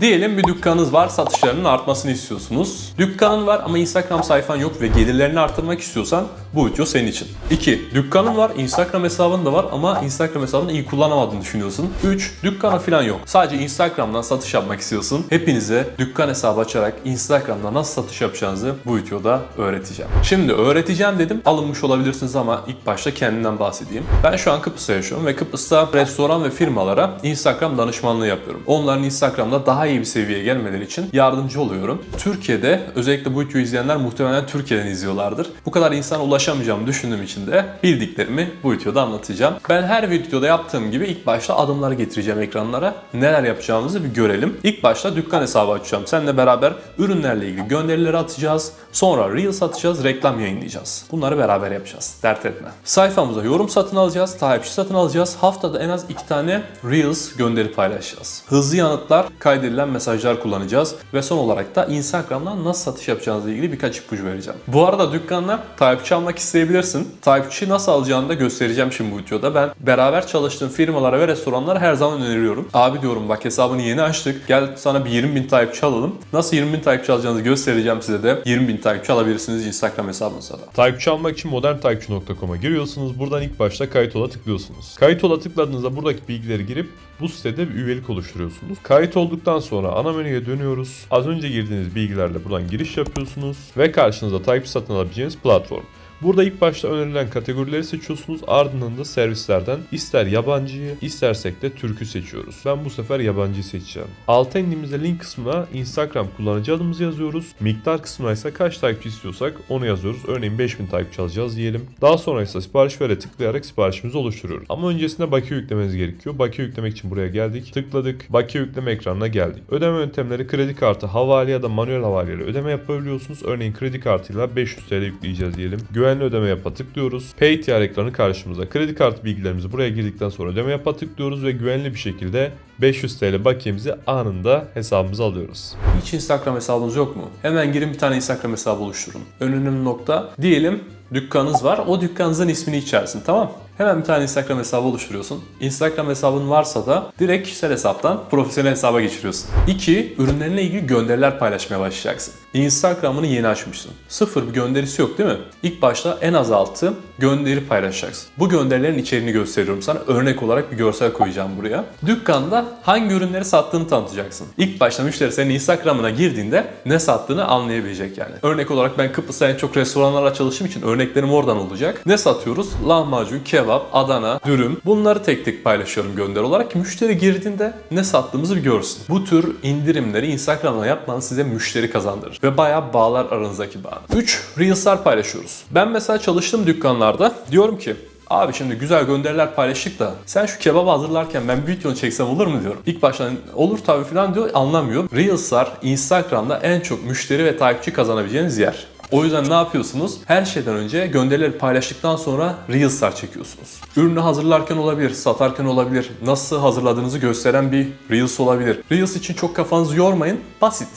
Diyelim bir dükkanınız var, satışlarının artmasını istiyorsunuz. Dükkanın var ama Instagram sayfan yok ve gelirlerini arttırmak istiyorsan bu video senin için. 2. Dükkanın var, Instagram hesabın da var ama Instagram hesabını iyi kullanamadığını düşünüyorsun. 3. Dükkanı falan yok. Sadece Instagram'dan satış yapmak istiyorsun. Hepinize dükkan hesabı açarak Instagram'da nasıl satış yapacağınızı bu videoda öğreteceğim. Şimdi öğreteceğim dedim. Alınmış olabilirsiniz ama ilk başta kendimden bahsedeyim. Ben şu an Kıbrıs'ta yaşıyorum ve Kıbrıs'ta restoran ve firmalara Instagram danışmanlığı yapıyorum. Onların Instagram'da daha iyi bir seviyeye gelmeleri için yardımcı oluyorum. Türkiye'de özellikle bu videoyu izleyenler muhtemelen Türkiye'den izliyorlardır. Bu kadar insana ulaşamayacağımı düşündüğüm için de bildiklerimi bu videoda anlatacağım. Ben her videoda yaptığım gibi ilk başta adımları getireceğim ekranlara. Neler yapacağımızı bir görelim. İlk başta dükkan hesabı açacağım. Seninle beraber ürünlerle ilgili gönderileri atacağız. Sonra Reels atacağız, reklam yayınlayacağız. Bunları beraber yapacağız. Dert etme. Sayfamıza yorum satın alacağız, takipçi satın alacağız. Haftada en az iki tane Reels gönderi paylaşacağız. Hızlı yanıtlar, kaydedilen mesajlar kullanacağız. Ve son olarak da Instagram'dan nasıl satış yapacağınızla ilgili birkaç ipucu vereceğim. Bu arada dükkanla takipçi almak isteyebilirsin. Takipçi nasıl alacağını da göstereceğim şimdi bu videoda. Ben beraber çalıştığım firmalara ve restoranlara her zaman öneriyorum. Abi diyorum bak hesabını yeni açtık. Gel sana bir 20 bin takipçi alalım. Nasıl 20 bin takipçi alacağınızı göstereceğim size de. 20 bin takipçi alabilirsiniz Instagram hesabınıza da. Takipçi almak için moderntakipçi.com'a giriyorsunuz. Buradan ilk başta kayıt ola tıklıyorsunuz. Kayıt ola tıkladığınızda buradaki bilgileri girip bu sitede bir üyelik oluşturuyorsunuz. Kayıt olduktan sonra ana menüye dönüyoruz. Az önce girdiğiniz bilgilerle buradan giriş yapıyorsunuz ve karşınıza takipçi satın alabileceğiniz platform. Burada ilk başta önerilen kategorileri seçiyorsunuz. Ardından da servislerden ister yabancıyı istersek de Türk'ü seçiyoruz. Ben bu sefer yabancıyı seçeceğim. Alta indiğimizde link kısmına Instagram kullanıcı adımızı yazıyoruz. Miktar kısmına ise kaç takipçi istiyorsak onu yazıyoruz. Örneğin 5000 takipçi alacağız diyelim. Daha sonra ise sipariş vere tıklayarak siparişimizi oluşturuyoruz. Ama öncesinde bakiye yüklemeniz gerekiyor. Bakiye yüklemek için buraya geldik. Tıkladık. Bakiye yükleme ekranına geldik. Ödeme yöntemleri kredi kartı, havale ya da manuel havaleyle ödeme yapabiliyorsunuz. Örneğin kredi kartıyla 500 TL yükleyeceğiz diyelim. Güvenli ödeme yapa tıklıyoruz. Paytr ekranı karşımıza. Kredi kartı bilgilerimizi buraya girdikten sonra ödeme yapa tıklıyoruz ve güvenli bir şekilde 500 TL bakiyemizi anında hesabımıza alıyoruz. Hiç Instagram hesabınız yok mu? Hemen girin bir tane Instagram hesabı oluşturun. Önemli nokta diyelim dükkanınız var. O dükkanınızın ismini içersin tamam Hemen bir tane Instagram hesabı oluşturuyorsun. Instagram hesabın varsa da direkt kişisel hesaptan profesyonel hesaba geçiriyorsun. 2. Ürünlerinle ilgili gönderiler paylaşmaya başlayacaksın. Instagram'ını yeni açmışsın. Sıfır bir gönderisi yok değil mi? İlk başta en az altı gönderi paylaşacaksın. Bu gönderilerin içeriğini gösteriyorum sana. Örnek olarak bir görsel koyacağım buraya. Dükkanda hangi ürünleri sattığını tanıtacaksın. İlk başta müşteri senin Instagram'ına girdiğinde ne sattığını anlayabilecek yani. Örnek olarak ben Kıbrıs'ta en çok restoranlarla çalıştığım için örneklerim oradan olacak. Ne satıyoruz? Lahmacun, kebap, Adana, dürüm. Bunları tek tek paylaşıyorum gönderi olarak ki müşteri girdiğinde ne sattığımızı bir görsün. Bu tür indirimleri Instagram'da yapmanız size müşteri kazandırır ve bayağı bağlar aranızdaki bağ. 3. Reels'lar paylaşıyoruz. Ben mesela çalıştığım dükkanlarda diyorum ki Abi şimdi güzel gönderiler paylaştık da sen şu kebabı hazırlarken ben bir videonu çeksem olur mu diyorum. İlk başta olur tabii falan diyor anlamıyor. Reels'lar Instagram'da en çok müşteri ve takipçi kazanabileceğiniz yer. O yüzden ne yapıyorsunuz? Her şeyden önce gönderileri paylaştıktan sonra Reels'lar çekiyorsunuz. Ürünü hazırlarken olabilir, satarken olabilir, nasıl hazırladığınızı gösteren bir Reels olabilir. Reels için çok kafanızı yormayın, basit.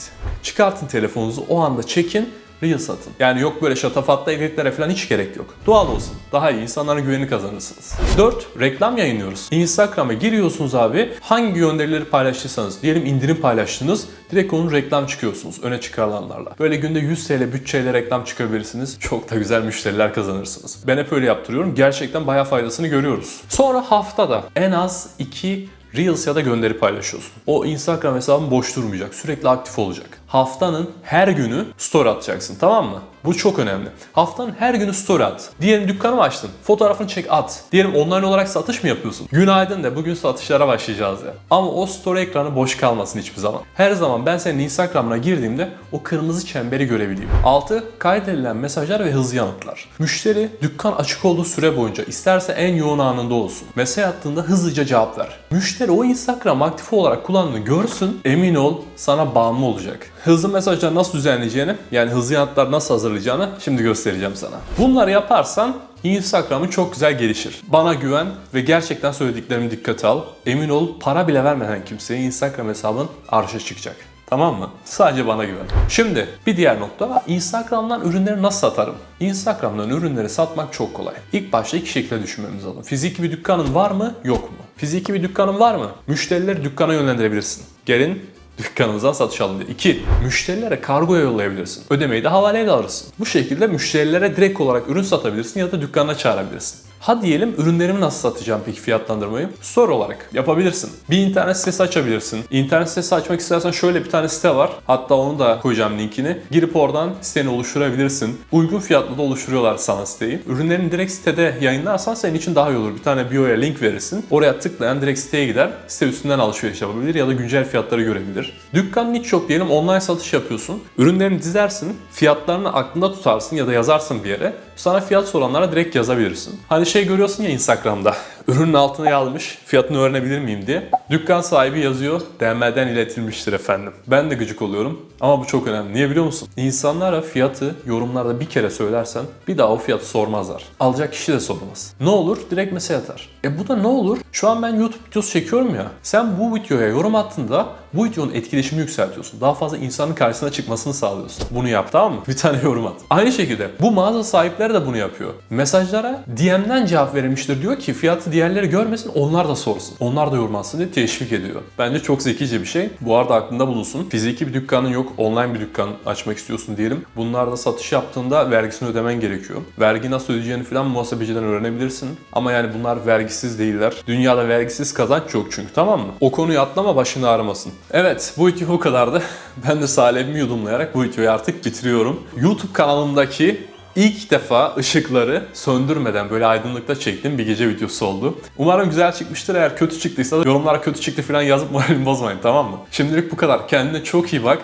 Çıkartın telefonunuzu o anda çekin Reels atın. Yani yok böyle şatafatlı editlere falan hiç gerek yok. Doğal olsun. Daha iyi insanların güvenini kazanırsınız. 4. Reklam yayınlıyoruz. Instagram'a giriyorsunuz abi. Hangi gönderileri paylaştıysanız, diyelim indirim paylaştınız. Direkt onun reklam çıkıyorsunuz öne çıkarılanlarla. Böyle günde 100 TL bütçeyle reklam çıkabilirsiniz. Çok da güzel müşteriler kazanırsınız. Ben hep öyle yaptırıyorum. Gerçekten bayağı faydasını görüyoruz. Sonra haftada en az 2 Reels ya da gönderi paylaşıyorsun. O Instagram hesabın boş durmayacak. Sürekli aktif olacak. Haftanın her günü story atacaksın tamam mı? Bu çok önemli. Haftanın her günü story at. Diyelim dükkanı açtın. Fotoğrafını çek at. Diyelim online olarak satış mı yapıyorsun? Günaydın de bugün satışlara başlayacağız ya. Ama o story ekranı boş kalmasın hiçbir zaman. Her zaman ben senin Instagram'ına girdiğimde o kırmızı çemberi görebileyim. 6. Kaydedilen mesajlar ve hızlı yanıtlar. Müşteri dükkan açık olduğu süre boyunca isterse en yoğun anında olsun. Mesaj attığında hızlıca cevap ver. Müşteri o Instagram aktif olarak kullandığını görsün emin ol sana bağımlı olacak. Hızlı mesajlar nasıl düzenleyeceğini yani hızlı yanıtlar nasıl hazırlayacağını şimdi göstereceğim sana. Bunları yaparsan Instagram'ın çok güzel gelişir. Bana güven ve gerçekten söylediklerimi dikkate al. Emin ol para bile vermeden kimseye Instagram hesabın arşa çıkacak. Tamam mı? Sadece bana güven. Şimdi bir diğer nokta. Instagram'dan ürünleri nasıl satarım? Instagram'dan ürünleri satmak çok kolay. İlk başta iki şekilde düşünmemiz lazım. Fiziki bir dükkanın var mı? Yok mu? Fiziki bir dükkanın var mı? Müşterileri dükkana yönlendirebilirsin. Gelin Dükkanımızdan satış alın diye. 2. Müşterilere kargoya yollayabilirsin. Ödemeyi de havaleyle alırsın. Bu şekilde müşterilere direkt olarak ürün satabilirsin ya da dükkanına çağırabilirsin. Ha diyelim ürünlerimi nasıl satacağım peki fiyatlandırmayı? Store olarak yapabilirsin. Bir internet sitesi açabilirsin. İnternet sitesi açmak istersen şöyle bir tane site var. Hatta onu da koyacağım linkini. Girip oradan siteni oluşturabilirsin. Uygun fiyatlı da oluşturuyorlar sana siteyi. Ürünlerini direkt sitede yayınlarsan senin için daha iyi olur. Bir tane bio'ya link verirsin. Oraya tıklayan direkt siteye gider. Site üstünden alışveriş yapabilir ya da güncel fiyatları görebilir. Dükkanın hiç yok diyelim online satış yapıyorsun. Ürünlerini dizersin. Fiyatlarını aklında tutarsın ya da yazarsın bir yere. Sana fiyat soranlara direkt yazabilirsin. Hani şey görüyorsun ya Instagram'da. Ürünün altına yazmış, fiyatını öğrenebilir miyim diye. Dükkan sahibi yazıyor, DM'den iletilmiştir efendim. Ben de gıcık oluyorum ama bu çok önemli. Niye biliyor musun? İnsanlara fiyatı yorumlarda bir kere söylersen bir daha o fiyatı sormazlar. Alacak kişi de sormaz. Ne olur? Direkt mesaj atar. E bu da ne olur? Şu an ben YouTube videosu çekiyorum ya. Sen bu videoya yorum attığında bu videonun etkileşimini yükseltiyorsun. Daha fazla insanın karşısına çıkmasını sağlıyorsun. Bunu yap tamam mı? Bir tane yorum at. Aynı şekilde bu mağaza sahipleri de bunu yapıyor. Mesajlara DM'den cevap verilmiştir diyor ki fiyatı diğerleri görmesin onlar da sorsun. Onlar da yorum atsın diye teşvik ediyor. Bence çok zekice bir şey. Bu arada aklında bulunsun. Fiziki bir dükkanın yok, online bir dükkan açmak istiyorsun diyelim. Bunlarda satış yaptığında vergisini ödemen gerekiyor. Vergi nasıl ödeyeceğini falan muhasebeciden öğrenebilirsin. Ama yani bunlar vergisiz değiller. Dünyada vergisiz kazanç yok çünkü tamam mı? O konuyu atlama başını ağrımasın. Evet bu video bu kadardı. Ben de salebimi yudumlayarak bu videoyu artık bitiriyorum. YouTube kanalımdaki İlk defa ışıkları söndürmeden böyle aydınlıkta çektiğim bir gece videosu oldu. Umarım güzel çıkmıştır. Eğer kötü çıktıysa yorumlara kötü çıktı falan yazıp moralimi bozmayın tamam mı? Şimdilik bu kadar. Kendine çok iyi bak.